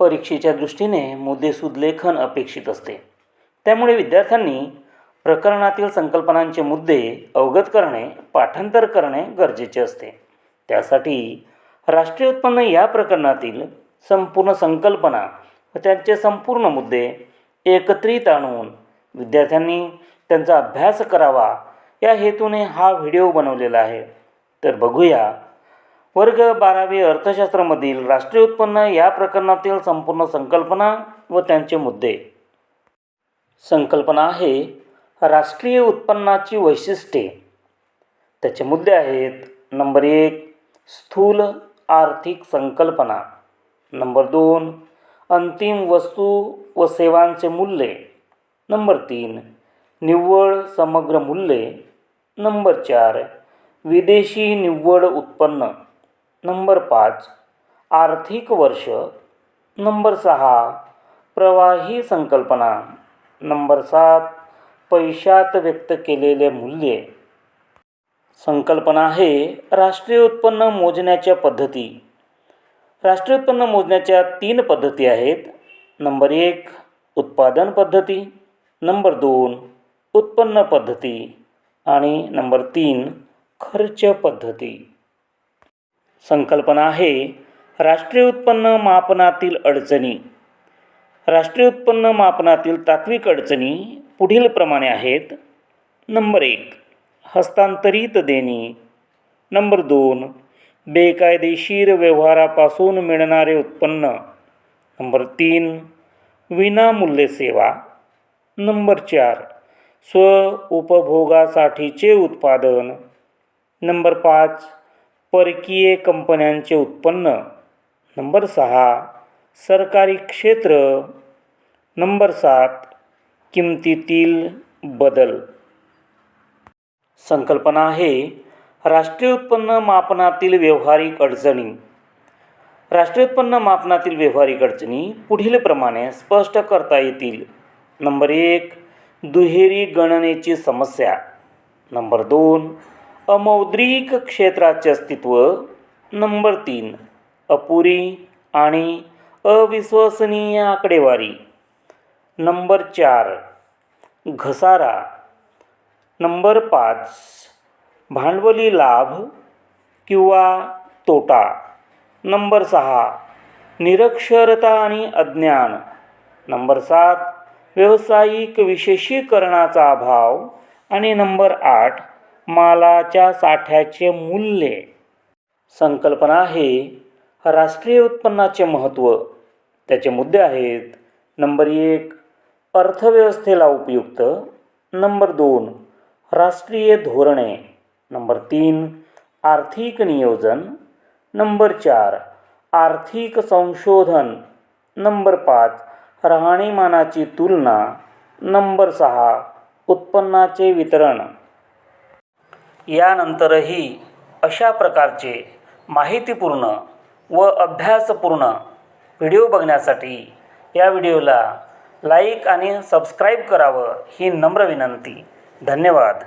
परीक्षेच्या दृष्टीने मुद्देसूद लेखन अपेक्षित असते. त्यामुळे विद्यार्थ्यांनी प्रकरणातील संकल्पनांचे मुद्दे अवगत करणे पाठांतर करणे गरजेचे असते. त्यासाठी राष्ट्रीय उत्पन्न या प्रकरणातील संपूर्ण संकल्पना व त्यांचे संपूर्ण मुद्दे एकत्रित आणून विद्यार्थ्यांनी त्यांचा अभ्यास करावा या हेतूने हा व्हिडिओ बनवलेला आहे. तर बघूया वर्ग बारावी अर्थशास्त्रामधील राष्ट्रीय उत्पन्न या प्रकरणातील संपूर्ण संकल्पना व त्यांचे मुद्दे. संकल्पना आहे राष्ट्रीय उत्पन्नाची वैशिष्ट्ये. त्याचे मुद्दे आहेत नंबर एक स्थूल आर्थिक संकल्पना. नंबर दोन अंतिम वस्तू व सेवांचे मूल्ये. नंबर तीन निव्वळ समग्र मूल्ये. नंबर चार विदेशी निव्वळ उत्पन्न. नंबर पाच आर्थिक वर्ष. नंबर सहा प्रवाही संकल्पना. नंबर सात पैशात व्यक्त केलेले मूल्ये. संकल्पना आहे राष्ट्रीय उत्पन्न मोजण्याच्या पद्धती. राष्ट्रीय उत्पन्न मोजण्याच्या तीन पद्धती आहेत. नंबर एक उत्पादन पद्धती. नंबर दोन उत्पन्न पद्धती. आणि नंबर तीन खर्च पद्धती. संकल्पना आहे राष्ट्रीय उत्पन्न मापनातील अडचणी. राष्ट्रीय उत्पन्न मापनातील तात्विक अडचणी पुढीलप्रमाणे आहेत. नंबर एक हस्तांतरित देणी. नंबर दोन बेकायदेशीर व्यवहारापासून मिळणारे उत्पन्न. नंबर तीन विनामूल्य सेवा. नंबर चार स्व उपभोगासाठीचे उत्पादन. नंबर पाच परकीय कंपन्यांचे उत्पन्न. नंबर सहा सरकारी क्षेत्र. नंबर सात किमतीतील बदल. संकल्पना आहे राष्ट्रीय उत्पन्न मापनातील व्यवहारिक अडचणी. राष्ट्रीय उत्पन्न मापनातील व्यवहारिक अडचणी पुढीलप्रमाणे स्पष्ट करता येतील. नंबर एक दुहेरी गणनेची समस्या. नंबर दोन अमौद्रिक क्षेत्राचे अस्तित्व नंबर तीन अपुरी आणि अविश्वसनीय आकडेवारी. नंबर चार घसारा. नंबर पाच भांडवली लाभ किंवा तोटा. नंबर सहा निरक्षरता आणि अज्ञान. नंबर सात व्यावसायिक विशेषीकरणाचा अभाव. आणि नंबर आठ मालाच्या साठ्याचे मूल्य. संकल्पना आहे राष्ट्रीय उत्पन्नाचे महत्त्व. त्याचे मुद्दे आहेत नंबर एक अर्थव्यवस्थेला उपयुक्त. नंबर दोन राष्ट्रीय धोरणे. नंबर तीन आर्थिक नियोजन. नंबर चार आर्थिक संशोधन. नंबर पाच राहणीमानाची तुलना. नंबर सहा उत्पन्नाचे वितरण. यानंतरही अशा प्रकारचे माहितीपूर्ण व अभ्यासपूर्ण व्हिडिओ बघण्यासाठी या व्हिडिओला लाईक आणि सबस्क्राईब करावं ही नम्र विनंती. धन्यवाद.